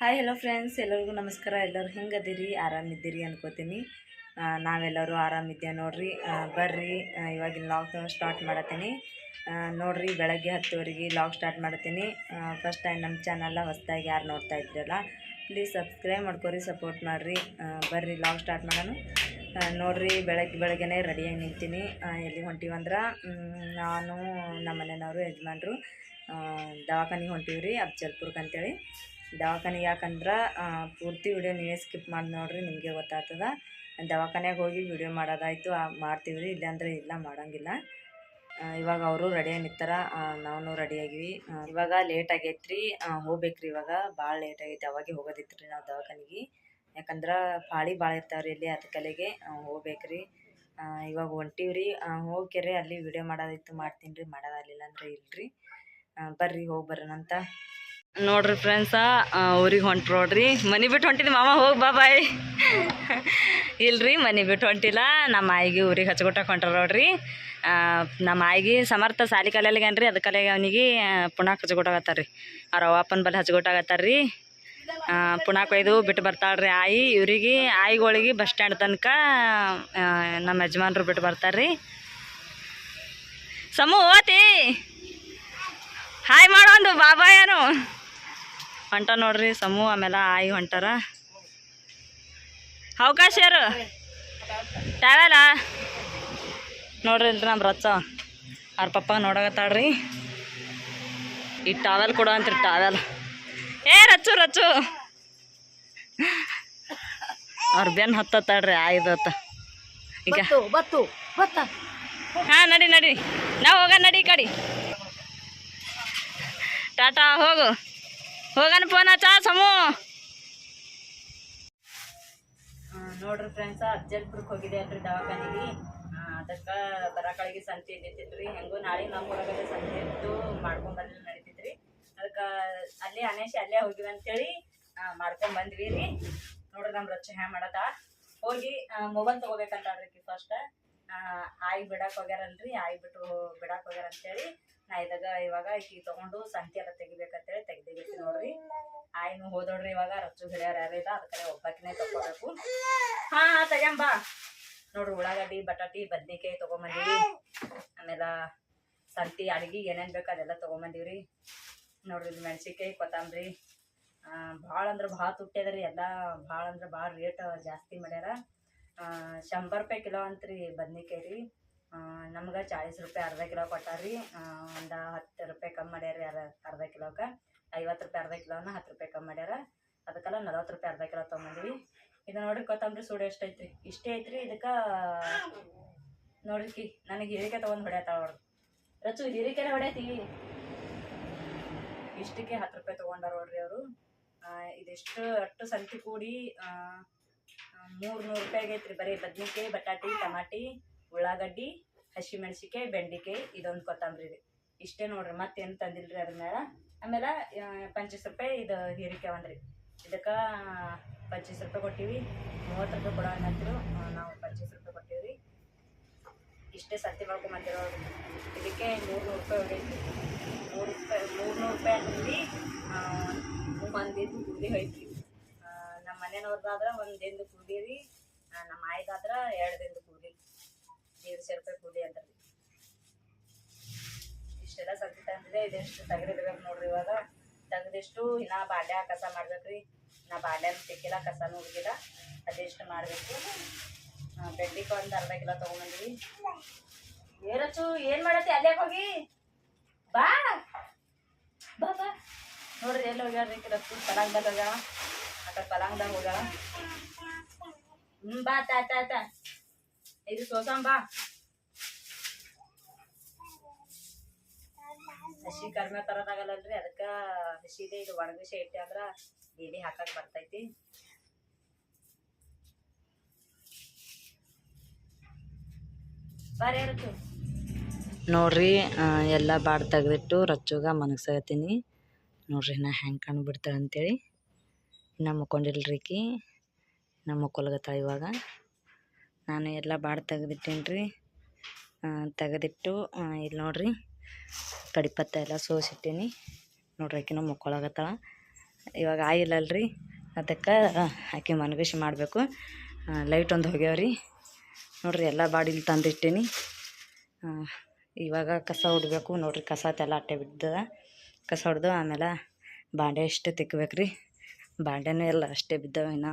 Hi hello friends ಎಲ್ಲರಿಗೂ ನಮಸ್ಕಾರ. ಎಲ್ಲರೂ ಹೆಂಗದಿರಿ? ಆರಾಮಿದ್ದೀರಿ ಅನ್ಕೋತೀನಿ. ನಾವೆಲ್ಲರೂ ಆರಾಮಿದ್ದೆ ನೋಡ್ರಿ. ಬರ್ರಿ. ಇವಾಗಿನ ಲಾಗ್ ಸ್ಟಾರ್ಟ್ ಮಾಡತ್ತೀನಿ. ನೋಡ್ರಿ, ಬೆಳಗ್ಗೆ ಹತ್ತುವರೆಗೆ ಲಾಗ್ ಸ್ಟಾರ್ಟ್ ಮಾಡ್ತೀನಿ ಫಸ್ಟ್ ಟೈಮ್ ನಮ್ಮ ಚಾನಲ್ಲ ಹೊಸ್ದಾಗಿ ಯಾರು ನೋಡ್ತಾ ಇದ್ರಲ್ಲ ಪ್ಲೀಸ್ ಸಬ್ಸ್ಕ್ರೈಬ್ ಮಾಡ್ಕೊರಿ ಸಪೋರ್ಟ್ ಮಾಡಿರಿ. ಬರ್ರಿ ಲಾಗ್ ಸ್ಟಾರ್ಟ್ ಮಾಡೋಣ. ನೋಡ್ರಿ ಬೆಳಗ್ಗೆ ಬೆಳಗ್ಗೆನೇ ರೆಡಿಯಾಗಿ ನಿಂತೀನಿ. ಎಲ್ಲಿ ಹೊಂಟಿವಂದ್ರೆ ನಾನು ನಮ್ಮ ಮನೆಯವರು ಯಜಮಾನ್ರು ದವಾಖಾನಿಗೆ ಹೊಂಟೀವ್ರಿ ಅಫ್ಜಲ್ಪುರ್ಗೆ ಅಂತೇಳಿ. ದವಾಖಾನಿಗೆ ಯಾಕಂದ್ರೆ ಪೂರ್ತಿ ವಿಡಿಯೋ ನೀವೇ ಸ್ಕಿಪ್ ಮಾಡಿ ನೋಡಿರಿ, ನಿಮಗೆ ಗೊತ್ತಾಗ್ತದ. ದವಾಖಾನೆಗೆ ಹೋಗಿ ವಿಡಿಯೋ ಮಾಡೋದಾಯ್ತು ಮಾಡ್ತೀವಿ ರೀ. ಇಲ್ಲಾಂದ್ರೆ ಇಲ್ಲ, ಮಾಡೋಂಗಿಲ್ಲ. ಇವಾಗ ಅವರು ರೆಡಿ ನಿಂತಾರ ನಾವು ಆಗಿವಿ. ಇವಾಗ ಲೇಟ್ ಆಗೈತ್ರಿ ಹೋಗ್ಬೇಕ್ರಿ ಇವಾಗ. ಭಾಳ ಲೇಟ್ ಆಗೈತೆ, ಅವಾಗೆ ಹೋಗೋದಿತ್ತು ರೀ ನಾವು ದವಾಖಾನೆಗೆ. ಯಾಕಂದ್ರೆ ಪಾಳಿ ಭಾಳ ಇರ್ತಾವ್ರಿ ಇಲ್ಲಿ ಅದ ಕಲೆಗೆ. ಹೋಗ್ಬೇಕ್ರಿ ಇವಾಗ ಹೊಂಟೀವ್ರಿ ಹೋಗ್ಕೆರೆ, ಅಲ್ಲಿ ವಿಡಿಯೋ ಮಾಡೋದಿತ್ತು, ಮಾಡ್ತೀನಿ ರೀ. ಮಾಡೋದಾಗಲಿಲ್ಲ ಅಂದ್ರೆ ಇಲ್ರಿ. ಬರ್ರಿ, ಹೋಗಿ ಬರೋಣಂತ. ನೋಡ್ರಿ ಫ್ರೆಂಡ್ಸ ಊರಿಗೆ ಹೊಂಟ್ರಿ ನೋಡ್ರಿ. ಮನೆ ಬಿಟ್ಟು ಹೊಂಟಿದ್ವಿ ಮಾಮ, ಹೋಗಿ ಬಾ, ಬಾಯ್. ಇಲ್ರಿ, ಮನೆ ಬಿಟ್ಟು ಹೊಂಟಿಲ್ಲ. ನಮ್ಮ ಆಯಿಗೆ ಊರಿಗೆ ಹಚ್ಕೊಟ್ಟಕ್ಕೆ ಹೊಂಟ್ರ ನೋಡ್ರಿ. ನಮ್ಮ ಆಯಿಗೆ ಸಮರ್ಥ ಸಾಲಿ ಕಲಿಯಲ್ಗನ್ರಿ ಅದ ಕಲೆಗೆ ಅವನಿಗೆ ಪುಣಾಕ್ ಹಚ್ಕೊಟ್ಟಾಗತ್ತಾರ ರೀ ಅವ್ರ ಅವ್ವಪ್ಪನ ಬಲ್ಲಿ ಹಚ್ಕೊಟ್ಟಾಗತ್ತಾರ ರೀ ಪುಣಾಕ್ ಒಯ್ದು ಬಿಟ್ಟು ಬರ್ತಾಳ್ರಿ ಆಯಿ. ಇವ್ರಿಗೆ, ಆಯಿಗಳಿಗೆ ಬಸ್ ಸ್ಟ್ಯಾಂಡ್ ತನಕ ನಮ್ಮ ಯಜಮಾನ್ರು ಬಿಟ್ಟು ಬರ್ತಾರ್ರಿ. ಹೋತಿ ಹಾಯ್ ಮಾಡೋ ಒಂದು ಏನು ಹೊಂಟ ನೋಡ್ರಿ ಸಮೂ ಆಮೇಲೆ ಆಯಿ ಹೊಂಟಾರ. ಅವಕಾಶ ಯಾರು? ಟ್ಯಾವೆಲ್ಲ ನೋಡ್ರಿ ಇಲ್ರಿ ನಮ್ಮ ರಚ್ಚ ಅವ್ರ ಪಪ್ಪ ನೋಡಕತ್ತಾಳ್ರಿ. ಈ ಟಾವೆಲ್ ಕೊಡ ಅಂತ್ರಿ ಟಾವೆಲ್ ಏ ರಚ್ಚು ರಚ್ಚು. ಅವ್ರ ಬೆನ್ ಹತ್ತತ್ತಾಳ್ರಿ ಆಯ್ದತ್ತ ಈಗ. ಬತ್ತು ಬತ್ತ ಹಾಂ ನಡಿ ನಡಿ. ನಾವು ಹೋಗ ನಡಿ ಕಡಿ. ಟಾಟಾ ಹೋಗು. ಹೋಗನ ಫೋನ್ ಹಚ್ಚ ಸಮೂ. ನೋಡ್ರಿ ಫ್ರೆಂಡ್ಸ ಅಜ್ಜಲ್ಪುರಕ್ಕೆ ಹೋಗಿದೆ ಅಲ್ರಿ ದವಾಖಾನಿಗೆ ಅದಕ್ಕೆ ಬರಕಳಿಗೆ ಸಂತೆ ಇದ್ದಿತ್ತಿತ್ರಿ. ಹೆಂಗೂ ನಾಳೆ ನಮ್ಮ ಸಂತೆ ಇತ್ತು, ಮಾಡ್ಕೊಂಡ್ ಬಂದ್ರೆ ನಡೀತಿತ್ರಿ. ಅದಕ್ಕೆ ಅಲ್ಲೇ, ಅನೇಶಿ ಅಲ್ಲೇ ಹೋಗಿವಿ ಅಂತೇಳಿ ಮಾಡ್ಕೊಂಡ್ ಬಂದ್ವಿ ರೀ. ನೋಡ್ರಿ ನಮ್ಮ ರಚ್ಚ ಹ್ಯಾ ಮಾಡದ. ಹೋಗಿ ಮೊಬೈಲ್ ತಗೋಬೇಕಂತಾಳ್ರಿ ಫಸ್ಟ್ ಆಯ್ ಬಿಡಕ್ಕೆ ಹೋಗ್ಯಾರಲ್ರಿ, ಆಯ್ ಬಿಟ್ಟು ಬಿಡಕ್ಕೆ ಹೋಗ್ಯಾರ ಅಂತೇಳಿ. ನಾ ಇದಾಗ ಇವಾಗ ಈಕಿ ತಗೊಂಡು ಸಂತೆ ಎಲ್ಲ ತೆಗಿಬೇಕಂತೇಳಿ ತೆಗ್ದಿಬೇಕು ನೋಡ್ರಿ. ಆಯ್ನು ಹೋದೋಡ್ರಿ ಇವಾಗ ರಚ್ಚು ಹಿಡಿಯೋರು ಯಾರು ಇಲ್ಲ ಅದಕ್ಕೆ ಒಬ್ಬಾಕಿನೇ ತಗೋಬೇಕು ಹಾ ಹಾ ತಗೊಂಬಾ ನೋಡ್ರಿ ಉಳ್ಳಾಗಡ್ಡಿ, ಬಟಾಟಿ, ಬದ್ನಿಕಾಯಿ ತಗೊಂಬಂದೀವಿ. ಆಮೇಲೆ ಸಂತಿ, ಅಡಿಗೆ ಏನೇನು ಬೇಕು ಅದೆಲ್ಲ ತಗೊಂಬಂದೀವ್ರಿ. ನೋಡ್ರಿ ಇದು ಮೆಣಸಿನ್ಕಾಯಿ, ಕೊತ್ತಂಬರಿ. ಭಾಳ ಅಂದ್ರೆ ಭಾಳ ತುಟ್ಟಿದ್ರಿ ಎಲ್ಲ ಭಾಳ ಅಂದ್ರೆ ಭಾಳ ರೇಟ್ ಜಾಸ್ತಿ ಮಾಡ್ಯಾರ. ಶಂಬರ್ ರೂಪಾಯಿ ಕಿಲೋ ಅಂತ್ರಿ ಬದ್ನಿಕಾಯಿ ರೀ. ನಮ್ಗೆ ಚಾಳೀಸ್ ರೂಪಾಯಿ ಅರ್ಧ ಕಿಲೋ ಕೊಟ್ಟಾರ್ರಿ. ಒಂದು ಹತ್ತು ರೂಪಾಯಿ ಕಮ್ಮಿ ಮಾಡ್ಯಾರ ಅರ್ಧ ಅರ್ಧ ಕಿಲೋಕ್ಕೆ ಐವತ್ತು ರೂಪಾಯಿ ಅರ್ಧ ಕಿಲೋನ ಹತ್ತು ರೂಪಾಯಿ ಕಮ್ಮಿ ಮಾಡ್ಯಾರ. ಅದಕ್ಕೆಲ್ಲ ನಲ್ವತ್ತು ರೂಪಾಯಿ ಅರ್ಧ ಕಿಲೋ ತೊಗೊಂಡ್ವಿ ಇದು ನೋಡ್ರಿ ಕೊತ್ತಂಬರಿ ಸೂಡು ಎಷ್ಟು ಐತ್ರಿ. ಇಷ್ಟೇ ಐತ್ರಿ. ಇದಕ್ಕೆ ನೋಡ್ರಿ ನನಗೆ ಹೀರಿಕೆ ತೊಗೊಂಡು ಹೊಡ್ಯಾತಾಳ ಅವ್ರು ರಚು ಹೀರಿಕೆನೆ ಹೊಡ್ಯಾತಿ? ಇಷ್ಟಕ್ಕೆ ಹತ್ತು ರೂಪಾಯಿ ತೊಗೊಂಡಾರ ನೋಡ್ರಿ ಅವರು. ಇದಿಷ್ಟು ಅಷ್ಟು ಸಂತಿ ಕೂಡಿ ಮೂರು ನೂರು ರೂಪಾಯಿ ಆಗೈತ್ರಿ. ಬರೀ ಬದ್ನಿಕಾಯಿ, ಬಟಾಟಿ, ಟಮಾಟಿ. ಉಳ್ಳಾಗಡ್ಡಿ ಹಸಿಮೆಣ್ಸಿಕಾಯಿ ಬೆಂಡಿಕಾಯಿ, ಇದೊಂದು ಕೊತ್ತಂಬರಿ ರೀ. ಇಷ್ಟೇ ನೋಡ್ರಿ, ಮತ್ತೇನು ತಂದಿಲ್ರಿ ಅದ್ರ ಮೇಲೆ ಆಮೇಲೆ ಪಂಚೀಸ್ ರೂಪಾಯಿ ಇದು ಹೀರಿಕೆ ಒಂದ್ರಿ ಇದಕ್ಕೆ ಪಂಚೀಸ್ ರೂಪಾಯಿ ಕೊಟ್ಟಿವಿ. ಮೂವತ್ತು ರೂಪಾಯಿ ಕೊಡೋ ಅನ್ನತ್ರು ನಾವು ಪಂಚೀಸ್ ರೂಪಾಯಿ ಕೊಟ್ಟಿವಿ ಇಷ್ಟೇ ಸಂತಿ ಮಾಡ್ಕೊಂಬಂದಿರೋ ಇದಕ್ಕೆ ಮೂರು ನೂರು ರೂಪಾಯಿ ಹೊಡೈತಿ ಮೂರು ರೂಪಾಯಿ ಮೂರು ನೂರು ರೂಪಾಯಿ ಅಂದ್ರಿ ಒಂದಿದ್ದು ಕೂಲಿ ಹೋಯ್ತು ನಮ್ಮ ಮನೆಯವ್ರದ್ದಾದ್ರೆ ಆದ್ರೆ ದಿಂದು ಕೂಲಿ ರೀ. ನಮ್ಮ ಆಯ್ದಾದ್ರೆ ಎರಡು ದಿಂದು ಕೂಲಿ ದೇಡ್ಸೆ ರೂಪಾಯಿ ಕೂಲಿ ಅಂದ್ರಿ ಇಷ್ಟೆಲ್ಲ ಸಂತಿ ತಂದಿದೆ, ಇದೆಷ್ಟು ತೆಗೆದಿಡ್ಬೇಕು ನೋಡ್ರಿ ಇವಾಗ. ತೆಗೆದಿಷ್ಟು ಇನ್ನೂ ಬಾಂಡ್ಯ ಕಸ ಮಾಡ್ಬೇಕ್ರಿ. ನಾ ಬಾಂಡ್ಯನ ಸಿಕ್ಕಿಲ್ಲ, ಕಸನೂ ಹೋಗಿಲ್ಲ ಅದೆಷ್ಟು ಮಾಡಬೇಕು? ಬೆಡ್ಡಿಗೆ ಒಂದು ಅರ್ಧ ಕಿಲೋ ತೊಗೊಂಬಂದ್ವಿ. ಏನಚ್ಚು ಏನು ಮಾಡತ್ತಿ ಅಲ್ಲೇ ಹೋಗಿ? ಬಾ. ಬಾ ಬಾ. ನೋಡ್ರಿ, ಎಲ್ಲಿ ಹೋಗ್ಯಾರ ರಸ್ತು ಪಲಾಂಗ್ದಾಗ ಹೋಗ್ಯಾಳ. ಆ ಕಡೆ ಪಲಾಂಗ್ದಾಗ ಹೋಗ್ಯಾಳ. ಹ್ಞೂ ಬಾ ಆಯ್ತಾ ಆಯ್ತಾ ಇದು ಸೋಸಂ ಹಸಿ ಕಡಿಮೆ ತರೋದಾಗಲ್ಲಲ್ರಿ? ಅದಕ್ಕೆ ಹಸಿದೆ ಇದು ಒಣಗಿಸಿ ಇಟ್ಟೆ ಅಂದ್ರೆ ಬೇಡಿ ಹಾಕಕ್ ಬರ್ತೈತಿ. ನೋಡ್ರಿ ಎಲ್ಲ ಬಾಡ್ ತೆಗೆದಿಟ್ಟು ರಚ್ಚುಗ ಮನಗ್ಸಾಗತ್ತೀನಿ ನೋಡ್ರಿ, ನಾ ಹೆಂಗೆ ಕಂಡುಬಿಡ್ತಾಳೆ ಅಂತೇಳಿ. ನಾ ಮುಕ್ಕೊಂಡಿಲ್ರಿ ಆಕಿ ನಾ ಮುಕ್ಕೊಲ್ಗತ್ತ ಇವಾಗ. ನಾನು ಎಲ್ಲ ಬಾಡ್ ತೆಗೆದಿಟ್ಟೇನ್ರಿ. ತೆಗೆದಿಟ್ಟು ಇಲ್ಲಿ ನೋಡ್ರಿ. ಕಡಿಪತ್ತ ಎಲ್ಲ ಸೋಸಿಟ್ಟೀನಿ. ನೋಡ್ರಿ ಆಕಿನೂ ಮುಕ್ಕೊಳಗತ್ತಳ ಇವಾಗ ಆಯಿಲ್ ಅಲ್ರಿ ಅದಕ್ಕೆ ಆಕೆ ಮನಗಿಸಿ ಮಾಡಬೇಕು. ಲೈಟ್ ಒಂದು ಹೋಗ್ಯಾವ್ರಿ. ನೋಡ್ರಿ ಎಲ್ಲ ಬಾಡಿಲಿ ತಂದಿಟ್ಟೀನಿ. ಇವಾಗ ಕಸ ಹೊಡ್ಬೇಕು ನೋಡ್ರಿ ಕಸ ತೆಲ್ಲ ಅಟ್ಟೆ ಬಿದ್ದದ. ಕಸ ಹೊಡೆದು ಆಮೇಲೆ ಬಾಂಡೆ ಎಷ್ಟು ತಿಕ್ಕಬೇಕು ರೀ ಬಾಂಡೆನೂ ಎಲ್ಲ ಅಷ್ಟೇ ಬಿದ್ದವು ಇನ್ನು.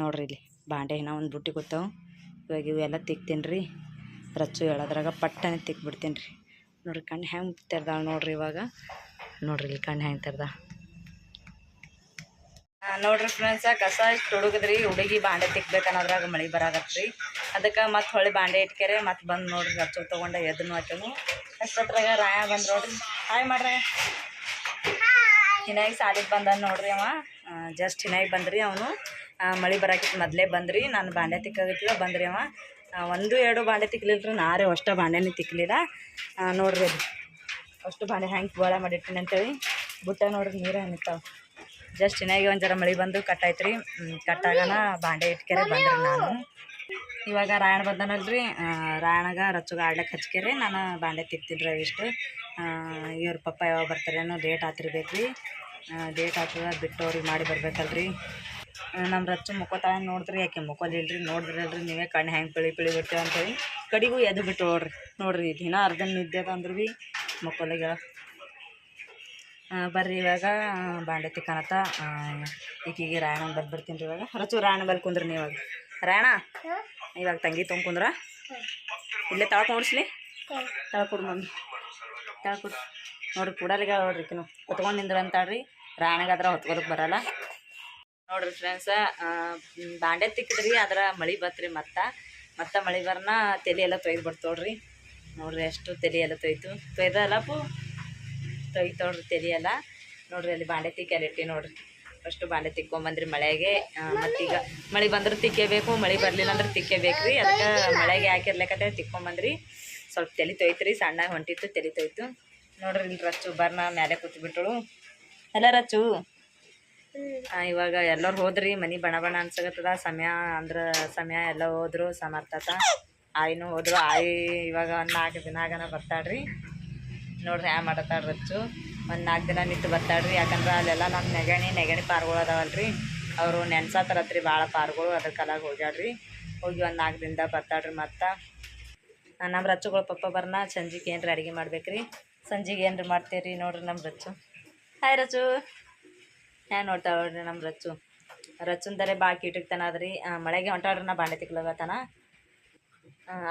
ನೋಡ್ರಿ ಇಲ್ಲಿ ಬಾಂಡೆ ಇನ್ನೂ ಒಂದು ಬುಟ್ಟಿ ಕೊಡ್ತಾವೆ ಇವಾಗ ಇವೆಲ್ಲ ತಿಕ್ತೀನಿ ರೀ ರಚ್ಚು ಹೇಳೋದ್ರಾಗ ಪಟ್ಟನೆ ತಿಕ್ಬಿಡ್ತೀನಿ ರೀ ನೋಡ್ರಿ ಕಣ್ಣು ಹೆಂಗೆ ತೆರ್ದಾಳ ನೋಡ್ರಿ ಇವಾಗ. ನೋಡ್ರಿ ಇಲ್ಲಿ ಕಣ್ಣು ಹೆಂಗೆ ತೆರ್ದ ನೋಡ್ರಿ ಫ್ರೆಂಡ್ಸ ಕಸ ಇಷ್ಟು ಹುಡುಗದ್ರಿ, ಹುಡುಗಿ ಬಾಂಡೆ ತಿಕ್ಬೇಕು ಅನ್ನೋದ್ರಾಗ ಮಳೆ ಬರಾಕತ್ರಿ ಅದಕ್ಕೆ ಮತ್ತೆ ಹೊಳೆ ಬಾಂಡೆ ಇಟ್ಕೆರೆ, ಮತ್ತೆ ಬಂದು ನೋಡ್ರಿ ಅಚ್ಚು ತೊಗೊಂಡು ಎದನ್ನು ಹಾಕ್ಯನು ಅಷ್ಟೊತ್ತರಾಗ ರಾಯ ಬಂದು ನೋಡ್ರಿ. ಹಾಯ್ ಮಾಡ್ರಿ. ಹಿನಾಗಿ ಸಾಲಿಗೆ ಬಂದ ನೋಡ್ರಿ ಅವ. ಜಸ್ಟ್ ಹಿನಾಗಿ ಬಂದ್ರಿ ಅವನು. ಮಳೆ ಬರಾಕಿತ್ತು ಮೊದಲೇ ಬಂದ್ರಿ. ನಾನು ಬಾಂಡೆ ತಿಕ್ಕಾಗತ್ತಿಲ್ಲ ಬಂದ್ರಿ ಅವ. ಒಂದು, ಎರಡು ಬಾಂಡೆ ತಿಕ್ಲಿಲ್ಲ ರೀ ನಾರೇ, ಅಷ್ಟು ಬಾಂಡೆನೇ ತಿಕ್ಕಲಿಲ್ಲ ನೋಡ್ರಿ ಅದು. ಅಷ್ಟು ಬಾಂಡೆ ಹೆಂಗೆ ಬೋಳ ಮಾಡಿಟ್ಟಿನಿ ಅಂತೇಳಿ. ಬುಟ್ಟ ನೋಡ್ರಿ ನೀರು ನಿಂತಾವ ಜಸ್ಟ್ ಚೆನ್ನಾಗಿ ಒಂದು ಮಳೆ ಬಂದು ಕಟ್ಟಾಯ್ತು ರೀ ಕಟ್ಟಾಗನ ಬಾಂಡೆ ಇಟ್ಕೆರೆ ಬಂದ್ರಿ ನಾನು. ಇವಾಗ ರಾಯಣ ಬಂದನಲ್ರಿ. ರಾಯಣಗ ರಚ್ಚಗ ಆಡ್ಲಕ್ಕೆ ಹಚ್ಕೆರೆ. ನಾನು ಬಾಂಡೆ ತಿಕ್ತಿದ್ರಿ ಅವಿಷ್ಟು ಇವ್ರ ಪಪ್ಪ ಯಾವಾಗ ಬರ್ತಾರೇನೋ ಡೇಟ್ ಆತಿರ್ಬೇಕು ರೀ ಡೇಟ್ ಆಗ್ತದ ಬಿಟ್ಟು ಅವ್ರಿಗೆ ಮಾಡಿ ಬರ್ಬೇಕಲ್ರಿ. ನಮ್ಮ ರಚ್ಚು ಮುಕ್ಕೋತಾಳ ನೋಡಿದ್ರಿ, ಯಾಕೆ ನೋಡ್ರಿ ನೋಡಿದ್ರಲ್ರಿ ನೀವೇ ಕಣ್ಣು ಹೆಂಗೆ ಪಿಳಿ ಪಿಳಿ ಬಿಟ್ಟೆ ಅಂತೇಳಿ ಕಡಿಗೂ ಎದ್ದು ಬಿಟ್ಟು ನೋಡ್ರಿ ನೋಡ್ರಿ ದಿನ ಅರ್ಧ ನಿದ್ದೆ ಅಂದ್ರೆ ಭೀ ಮುಖಲಿಗೆ ಬರ್ರಿ ಇವಾಗ ಬಾಂಡೆ ತಿಕ್ಕನತ್ತ ಈಕಿಗೆ ರಾಯಣ ಬಲ್ ಬರ್ತೀನಿ ರೀ ಇವಾಗ. ರಚು ರಾಯಣ ಬಲ್ ಕುಂದ್ರಿ ನೀವು ಇವಾಗ. ರಾಯಣ ಇವಾಗ ತಂಗಿ ತೊಂಬ ಕುಂದ್ರ? ಇಲ್ಲೇ ತಳಕ್ ನೋಡಿಸ್ಲಿ ತಳ್ಕೊಡು ಮಮ್ಮಿ. ತಳ್ಕೊಡು ನೋಡ್ರಿ ಕೂಡಲಿಗೆ ನೋಡ್ರಿ ಕಿನು ಕುತ್ಕೊಂಡು ನಿಂದ್ರ ಅಂತಾಳ್ರಿ. ರಾಯಣಗಾದ್ರೆ ಹೊತ್ಕೊದಕ್ಕೆ ಬರಲ್ಲ. ನೋಡ್ರಿ ಫ್ರೆಂಡ್ಸ ಬಾಂಡೆ ತಿಕ್ಕಿದ್ರಿ ಅದರ ಮಳೆ ಬತ್ರಿ ಮತ್ತೆ. ಮತ್ತೆ ಮಳೆ ಬರ್ನ ತಲೆ ಎಲ್ಲ ತೊಯ್ದು ಬಿಡ್ತೋಡ್ರಿ ನೋಡ್ರಿ ಎಷ್ಟು ತಲೆ ಎಲ್ಲ ತೊಯ್ತು. ತೊಯ್ದಲ್ಲ ಪು? ತೊಯ್ತೋಡ್ರಿ ತಲೆ ಎಲ್ಲ. ನೋಡ್ರಿ ಅಲ್ಲಿ ಬಾಂಡೆ ತಿಕ್ಕಿ ಅಲ್ಲಿ ಇಟ್ಟಿ ನೋಡ್ರಿ. ಫಸ್ಟು ಬಾಂಡೆ ತಿಕ್ಕೊಂಬಂದ್ರಿ ಮಳೆಗೆ. ಮತ್ತೀಗ ಮಳೆ ಬಂದ್ರೆ ತಿಕ್ಕೇಬೇಕು ಮಳೆ ಬರಲಿಲ್ಲ ಅಂದ್ರೆ ತಿಕ್ಕೇಬೇಕು ರೀ ಅದಕ್ಕೆ ಮಳೆಗೆ ಹಾಕಿರ್ಲಿಕ್ಕಂತ ತಿಕ್ಕೊಂಬಂದ್ರಿ. ಸ್ವಲ್ಪ ತಲೆ ತೊಯ್ತ್ರಿ ರೀ ಸಣ್ಣ ಹೊಂಟಿತ್ತು, ತಲೆ ತೊಯ್ತು. ನೋಡ್ರಿ ಇಲ್ಲಿ ರಚ್ಚು ಬರ್ನ ಮೇಲೆ ಕೂತ್ಬಿಟ್ಟಳು. ಎಲ್ಲ ರಚ್ಚು ಇವಾಗ ಎಲ್ಲರೂ ಹೋದ್ರಿ, ಮನೆ ಬಣ ಬಣ ಅನ್ಸಕತ್ತದ, ಸಮಯ ಅಂದ್ರೆ ಸಮಯ ಎಲ್ಲ ಹೋದ್ರು ಸಮರ್ಥತ. ಆಯಿನೂ ಹೋದ್ರು, ಆಯಿ ಇವಾಗ ಒಂದು ನಾಲ್ಕು ದಿನ ಆಗನ ಬರ್ತಾಳ್ರಿ. ನೋಡ್ರಿ ಹ್ಯಾ ಮಾಡತ್ತಾಳ ರಚ್ಚು ಒಂದು ನಾಲ್ಕು ದಿನ ನಿಂತು ಬರ್ತಾಳ್ರಿ, ಯಾಕಂದ್ರೆ ಅಲ್ಲೆಲ್ಲ ನಮ್ಮ ನೆಗಣಿ ನೆಗಣಿ ಪಾರ್ಗಳು ಅದಾವಲ್ರಿ. ಅವರು ನೆನ್ಸತ್ತರತ್ರಿ ಭಾಳ ಪಾರ್ಗಳು ಅದ್ರ ಕಲಾಗ ಹೋಗ್ಯಾಳ್ರಿ. ಹೋಗಿ ಒಂದು ನಾಲ್ಕು ದಿನದ ಬರ್ತಾಳ್ರಿ ಮತ್ತೆ. ನಮ್ಮ ರಚ್ಚುಗಳು ಪಪ್ಪ ಬರ್ನ, ಸಂಜೆಗೆ ಏನ್ರಿ ಅಡುಗೆ ಮಾಡ್ಬೇಕ್ರಿ? ಸಂಜೆಗೆ ಏನ್ರಿ ಮಾಡ್ತೀರಿ ನೋಡ್ರಿ ನಮ್ಮ ರಚ್ಚು. ಹಾಯ್ ರಚ್ಚು. ಹ್ಯಾಂಗ ನೋಡ್ತಾವ ನೋಡ್ರಿ ನಮ್ಮ ರಚ್ಚು. ರಚ್ಚುಂದರೆ ಭಾಳ ಕೀಟಕ್ತನ ಅದ್ರಿ ಮಳೆಗೆ ಹೊಂಟಾಡ್ರಿ ನಾ ಬಾಂಡೆ ತಿಕ್ಲಗತನ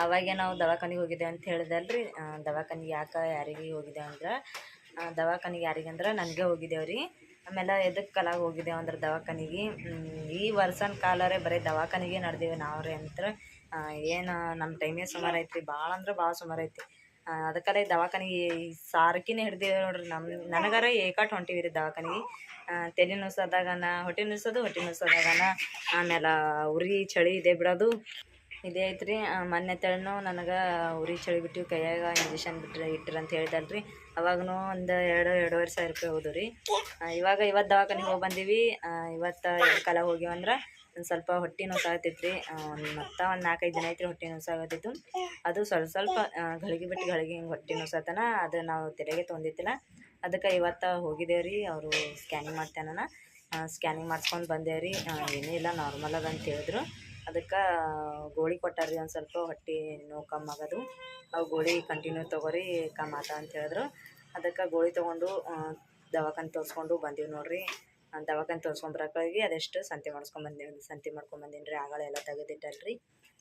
ಅವಾಗೆ ನಾವು ದವಾಖಾನಿಗೆ ಹೋಗಿದ್ದೇವೆ ಅಂತ ಹೇಳಿದಲ್ರಿ. ದವಾಖಾನಿಗೆ ಯಾಕೆ ಯಾರಿಗೆ ಹೋಗಿದ್ದೇವೆ ಅಂದ್ರೆ ದವಾಖಾನಿಗೆ ಯಾರಿಗೆ ಅಂದ್ರೆ ನನಗೆ ಹೋಗಿದ್ದೇವೆ ರೀ. ಆಮೇಲೆ ಎದಕ್ಕೆ ಕಲಾಗ ಹೋಗಿದ್ದೇವೆ ಅಂದ್ರೆ ದವಾಖಾನಿಗೆ. ಈ ವರ್ಷನ ಕಾಲರೇ ಬರೀ ದವಾಖಾನಿಗೆ ನಡೆದೇವೆ ನಾವು ಅಂತ ಏನು ನಮ್ಮ ಟೈಮೇ ಸುಮಾರು ಐತ್ರಿ. ಭಾಳ ಅಂದ್ರೆ ಭಾಳ ಸುಮಾರು ಐತಿ. ಅದಕ್ಕಲ್ಲೇ ದವಾಖಾನಿಗೆ ಸಾರಕಿನೇ ಹಿಡ್ದೇವೆ ನೋಡ್ರಿ ನಮ್ಮ ನನಗಾರ ಏಕಾಟ್ ಹೊಂಟಿವಿ ರೀ ದವಾಖಾನಿಗೆ ತಲೆ ನುಸದಾಗನ ಹೊಟ್ಟೆ ನುಸೋದು ಹೊಟ್ಟೆ ನುಸೋದಾಗನ ಆಮೇಲೆ ಉರಿ ಚಳಿ ಇದೆ ಬಿಡೋದು. ಇದೇ ಐತ್ರಿ ಮೊನ್ನೆ ತಳನು ನನಗೆ ಉರಿ ಚಳಿ ಬಿಟ್ಟು ಕೈಯಾಗ ಇಂಜೆಕ್ಷನ್ ಬಿಟ್ಟರೆ ಇಟ್ಟರು ಅಂತ ಹೇಳಿದಲ್ರಿ. ಅವಾಗೂ ಒಂದು ಎರಡು, ಎರಡೂವರೆ ಸಾವಿರ ರೂಪಾಯಿ ಹೋದವು ರೀ ಇವಾಗ ಇವತ್ತು ದವಾಖಾನಿಗೆ ಹೋಗಿ ಬಂದೀವಿ. ಇವತ್ತು ಕಾಲ ಹೋಗ್ಯಾವಂದ್ರೆ ಒಂದು ಸ್ವಲ್ಪ ಹೊಟ್ಟೆ ನೋಸಾಗತ್ತೈತ್ರಿ ಒಂದು ಮತ್ತೆ ಒಂದು ನಾಲ್ಕೈದು ದಿನ ಐತ್ರಿ ಹೊಟ್ಟೆ ನೋಸಾಗತ್ತಿತ್ತು ಅದು ಸ್ವಲ್ಪ ಸ್ವಲ್ಪ ಗಳಿಗೆ ಬಿಟ್ಟು ಗಳಿಗೆ ಹಿಂಗೆ ಹೊಟ್ಟೆ ನೋಸತನ ಅದು ನಾವು ತೆರೆಗೆ ತೊಂದಿತ್ತಿಲ್ಲ. ಅದಕ್ಕೆ ಇವತ್ತು ಹೋಗಿದ್ದೇವೆ ರೀ, ಅವರು ಸ್ಕ್ಯಾನಿಂಗ್ ಮಾಡ್ತೇನ ಸ್ಕ್ಯಾನಿಂಗ್ ಮಾಡಿಸ್ಕೊಂಡು ರೀ. ಏನೂ ಇಲ್ಲ ನಾರ್ಮಲ್ ಅದ ಅಂತ ಹೇಳಿದ್ರು. ಅದಕ್ಕೆ ಗೋಳಿ ಕೊಟ್ಟಾರ್ರಿ ಒಂದು ಸ್ವಲ್ಪ ಹೊಟ್ಟೆ ನೋವು ಕಮ್ಮಿ ಆಗೋದು. ಅವು ಗೋಳಿ ಕಂಟಿನ್ಯೂ ತೊಗೋರಿ ಕಮ್ಮಿ ಆತ ಅಂತ ಹೇಳಿದ್ರು. ಅದಕ್ಕೆ ಗೋಳಿ ತೊಗೊಂಡು ದವಾಖಾನೆ ತೋರಿಸ್ಕೊಂಡು ಬಂದೀವಿ ನೋಡ್ರಿ. ದವಾಖಾನೆ ತೋರಿಸ್ಕೊಂಬರಕ್ಕಾಗಿ ಅದೆಷ್ಟು ಸಂತೆ ಮಾಡಿಸ್ಕೊಂಡ್ ಬಂದೇವಿ ಸಂತೆ ಮಾಡ್ಕೊಂಬಂದೀನಿ ರೀ? ಆಗಳೆಲ್ಲ ತೆಗೆದಿಟ್ಟಲ್ರಿ.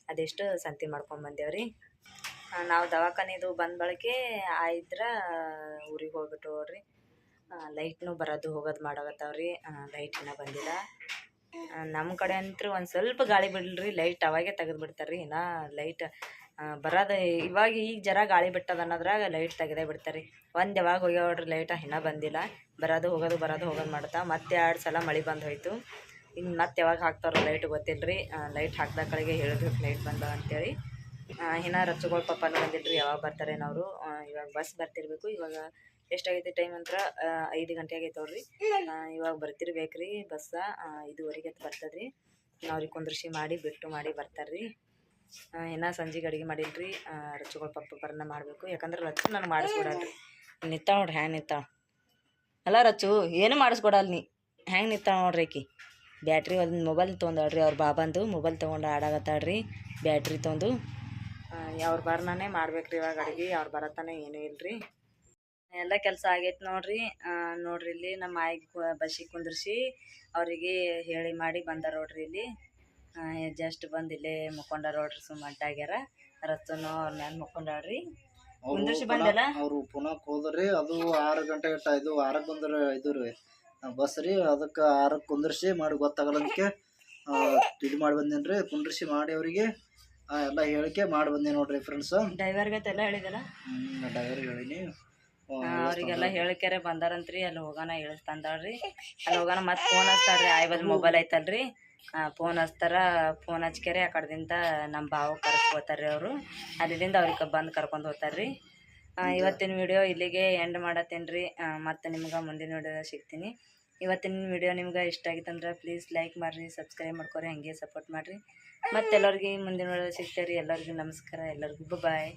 ಅದೆಷ್ಟು ಸಂತೆ ಮಾಡ್ಕೊಂಬಂದೇವ್ರಿ ನಾವು ದವಾಖಾನಿದು ಬಂದ ಬಳಕೆ ಆಯ್ತರ ಊರಿಗೆ ಹೋಗ್ಬಿಟ್ಟು ಹೋಗ್ರಿ. ಲೈಟ್ನು ಬರೋದು ಹೋಗೋದು ಮಾಡೋಗತ್ತವ್ರಿ ಲೈಟ್ ಇನ್ನೂ ಬಂದಿಲ್ಲ. ನಮ್ಮ ಕಡೆ ಅಂತೂ ಒಂದು ಸ್ವಲ್ಪ ಗಾಳಿ ಬಿಡಲ್ರಿ ಲೈಟ್ ಅವಾಗೆ ತೆಗೆದು ಬಿಡ್ತಾರೆ ರೀ. ಇನ್ನು ಲೈಟ್ ಬರೋದು ಇವಾಗ ಈಗ ಜರ ಗಾಳಿ ಬಿಟ್ಟದ ಅನ್ನೋದ್ರಾಗ ಲೈಟ್ ತೆಗೆದೇ ಬಿಡ್ತಾರೆ. ಒಂದು ಯಾವಾಗ ಹೋಗ್ಯಾವ ಲೈಟ ಇನ್ನೂ ಬಂದಿಲ್ಲ. ಬರೋದು ಹೋಗೋದು ಬರೋದು ಹೋಗೋದು ಮಾಡ್ತಾ, ಮತ್ತೆ ಎರಡು ಸಲ ಮಳೆ ಬಂದು ಹೋಯ್ತು. ಇನ್ನು ಮತ್ತೆ ಯಾವಾಗ ಹಾಕ್ತಾರೋ ಲೈಟ್ ಗೊತ್ತಿಲ್ಲ ರೀ ಲೈಟ್ ಹಾಕ್ದ ಕಡೆಗೆ ಹೇಳಿದ್ರು ಲೈಟ್ ಬಂದ ಅಂತೇಳಿ. ಇನ್ನು ರಚ್ಚುಗಳು ಪಪ್ಪನೂ ಬಂದಿಲ್ರಿ, ಯಾವಾಗ ಬರ್ತಾರೇನೋ ಅವರು. ಇವಾಗ ಬಸ್ ಬರ್ತಿರ್ಬೇಕು. ಇವಾಗ ಎಷ್ಟಾಗೈತಿ ಟೈಮ್ ಅಂತ ಐದು ಗಂಟೆ ಆಗೈತೆ ಅವ್ರಿ ಇವಾಗ ಬರ್ತಿರ್ಬೇಕು ರೀ ಬಸ್ಸ ಐದುವರೆಗೆ ಬರ್ತದೆ ರೀ ಅವ್ರಿಗೆ ಕುಂದ್ರಿಸಿ ಮಾಡಿ, ಬಿಟ್ಟು ಮಾಡಿ ಬರ್ತಾರೆ ರೀ ಇನ್ನು ಸಂಜೆಗೆ ಅಡುಗೆ ಮಾಡಿಲ್ರಿ ರಚ್ಚುಗಳ ಪಪ್ಪ ಬರನ್ನ ಮಾಡಬೇಕು. ಯಾಕಂದ್ರೆ ರಚ್ಚು ನನಗೆ ಮಾಡಿಸ್ಕೊಡಲ್ರಿ ನಿತ್ತ ನೋಡ್ರಿ, ಹ್ಯಾಂಗ ನಿತ್ತ ಅಲ್ಲ ರಚ್ಚು, ಏನು ಮಾಡಿಸ್ಕೊಡಲ್ಲ ನೀ? ಹ್ಯಾಂಗೆ ನಿತ್ತ ನೋಡ್ರಿ ಆಕಿ? ಬ್ಯಾಟ್ರಿ ಒಂದು ಮೊಬೈಲ್ ತೊಗೊಂಡಾಳ್ರಿ ಅವ್ರ ಬಾಬಂದು. ಮೊಬೈಲ್ ತೊಗೊಂಡು ಆಡಾಗತ್ತಾಳ್ರಿ ಬ್ಯಾಟ್ರಿ ತೊಗೊಂಡು ಅವ್ರ ಬರ್ನಾನೇ ಮಾಡ್ಬೇಕ್ರಿ ಇವಾಗ ಅಡುಗೆ ಅವ್ರು ಬರತ್ತಾನೆ ಏನೂ ಇಲ್ರಿ. ಎಲ್ಲ ಕೆಲಸ ಆಗೈತೆ ನೋಡ್ರಿ. ನೋಡ್ರಿ ಇಲ್ಲಿ ನಮ್ಮ ಆಯಿಗೆ ಬಸ್ಸಿಗೆ ಕುಂದ್ರಿಸಿ, ಅವರಿಗೆ ಹೇಳಿ ಮಾಡಿ ಬಂದಾರ ನೋಡ್ರಿ ಇಲ್ಲಿ. ಜಸ್ಟ್ ಬಂದು ಇಲ್ಲೇ ಮುಕ್ಕೊಂಡಾರ ನೋಡ್ರಿ ಸುಮ್ಮ ಅಡ್ಡಾಗ್ಯಾರ. ರತ್ತನು ಅವ್ರ ಮ್ಯಾಲ ಮುಕ್ಕೊಂಡಾಳ್ರಿ ಕುಂದ್ರಿಸಿ ಬಂದಲ್ಲ ಅವರು ಪುನಃ ಹೋದ್ರಿ ಅದು ಆರು ಗಂಟೆ ಗಂಟ ಇದು ಆರಕ್ಕೆ ಬಂದ್ರ ಇದು ರೀ ಬಸ್ ರೀ ಅದಕ್ಕೆ ಆರಕ್ಕೆ ಕುಂದ್ರಿಸಿ ಮಾಡಿ ಗೊತ್ತಾಗಲ್ಲದಕ್ಕೆ ಇದು ಮಾಡಿ ಬಂದೇನಿ ರೀ ಕುಂದ್ರಿಸಿ ಮಾಡಿ ಅವರಿಗೆ ಎಲ್ಲ ಹೇಳಿಕೆ ಮಾಡಿ ಬಂದೆ ನೋಡ್ರಿ ಫ್ರೆಂಡ್ಸ್ ಡ್ರೈವರ್ಗತ್ತೆಲ್ಲ ಹೇಳಿದಲ್ಲ ಡ್ರೈವರ್ ಹೇಳಿನಿ. ಅವ್ರಿಗೆಲ್ಲ ಹೇಳಿಕೆರೆ ಬಂದಾರಂತ್ರಿ ಅಲ್ಲಿ ಹೋಗೋಣ ಹೇಳಿಸ್ತಂದಾಳ್ರಿ ಅಲ್ಲಿ ಹೋಗೋಣ ಮತ್ತೆ ಫೋನ್ ಹಚ್ತಾಳ್ರಿ ಆಯ್ ಬದ್ ಮೊಬೈಲ್ ಐತಲ್ರಿ. ಫೋನ್ ಹಚ್ತಾರ ಫೋನ್ ಹಚ್ಕ್ಯಾರೆ ಆ ಕಡೆದಿಂದ ನಮ್ಮ ಬಾವು ಕರ್ಸ್ಕೊತಾರ್ರಿ ಅವರು. ಅಲ್ಲಿಂದ ಅವ್ರಿಗೆ ಬಂದು ಕರ್ಕೊಂಡು ಹೋಗ್ತಾರೆ ರೀ ಇವತ್ತಿನ ವಿಡಿಯೋ ಇಲ್ಲಿಗೆ ಎಂಡ್ ಮಾಡತ್ತೇನೆ ರೀ ಮತ್ತು ನಿಮ್ಗೆ ಮುಂದಿನ ವಿಡಿಯೋ ಸಿಗ್ತೀನಿ. ಇವತ್ತಿನ ವಿಡಿಯೋ ನಿಮ್ಗೆ ಇಷ್ಟ ಆಗಿತ್ತಂದ್ರೆ ಪ್ಲೀಸ್ ಲೈಕ್ ಮಾಡಿರಿ ಸಬ್ಸ್ಕ್ರೈಬ್ ಮಾಡ್ಕೊರಿ, ಹಂಗೆ ಸಪೋರ್ಟ್ ಮಾಡಿರಿ. ಮತ್ತೆಲ್ಲರಿಗೆ ಮುಂದಿನ ವಿಡಿಯೋ ಸಿಗ್ತೀರಿ. ಎಲ್ಲರಿಗೂ ನಮಸ್ಕಾರ. ಎಲ್ಲರಿಗೂ ಬಾಯ್